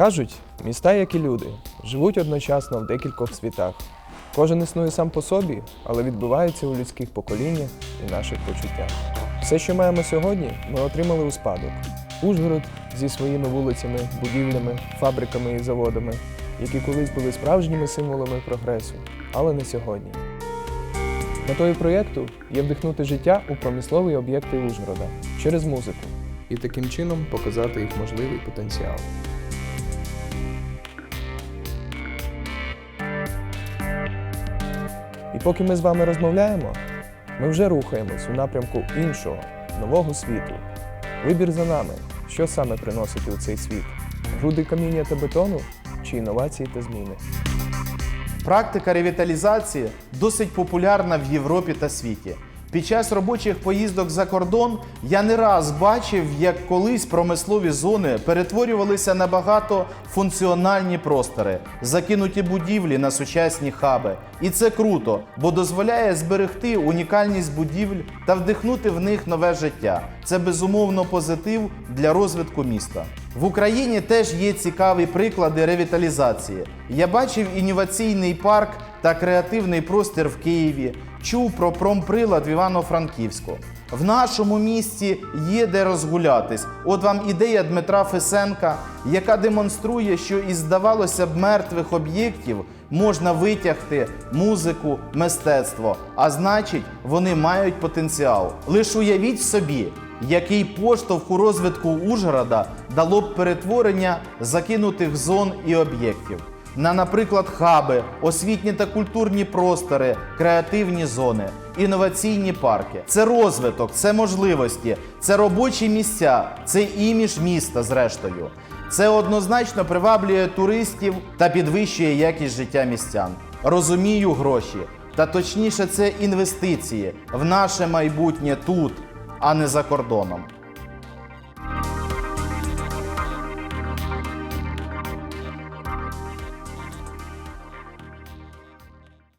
Кажуть, міста, як і люди, живуть одночасно в декількох світах. Кожен існує сам по собі, але відбувається у людських поколіннях і наших почуттях. Все, що маємо сьогодні, ми отримали у спадок. Ужгород зі своїми вулицями, будівлями, фабриками і заводами, які колись були справжніми символами прогресу, але не сьогодні. Метою проєкту є вдихнути життя у промислові об'єкти Ужгорода через музику і таким чином показати їх можливий потенціал. Поки ми з вами розмовляємо, ми вже рухаємось у напрямку іншого, нового світу. Вибір за нами, що саме приносити у цей світ: груди каміння та бетону чи інновації та зміни. Практика ревіталізації досить популярна в Європі та світі. Під час робочих поїздок за кордон я не раз бачив, як колись промислові зони перетворювалися на багатофункціональні простори, закинуті будівлі на сучасні хаби. І це круто, бо дозволяє зберегти унікальність будівель та вдихнути в них нове життя. Це безумовно позитив для розвитку міста. В Україні теж є цікаві приклади ревіталізації. Я бачив інноваційний парк та креативний простір в Києві, чув про промприлад в Івано-Франківську. В нашому місті є де розгулятись. От вам ідея Дмитра Фесенка, яка демонструє, що із здавалося б мертвих об'єктів можна витягти музику, мистецтво. А значить, вони мають потенціал. Лиш уявіть собі, який поштовх у розвитку Ужгорода дало б перетворення закинутих зон і об'єктів. На, наприклад, хаби, освітні та культурні простори, креативні зони, інноваційні парки. Це розвиток, це можливості, це робочі місця, це імідж міста, зрештою. Це однозначно приваблює туристів та підвищує якість життя містян. Розумію гроші, та точніше, це інвестиції в наше майбутнє тут, а не за кордоном.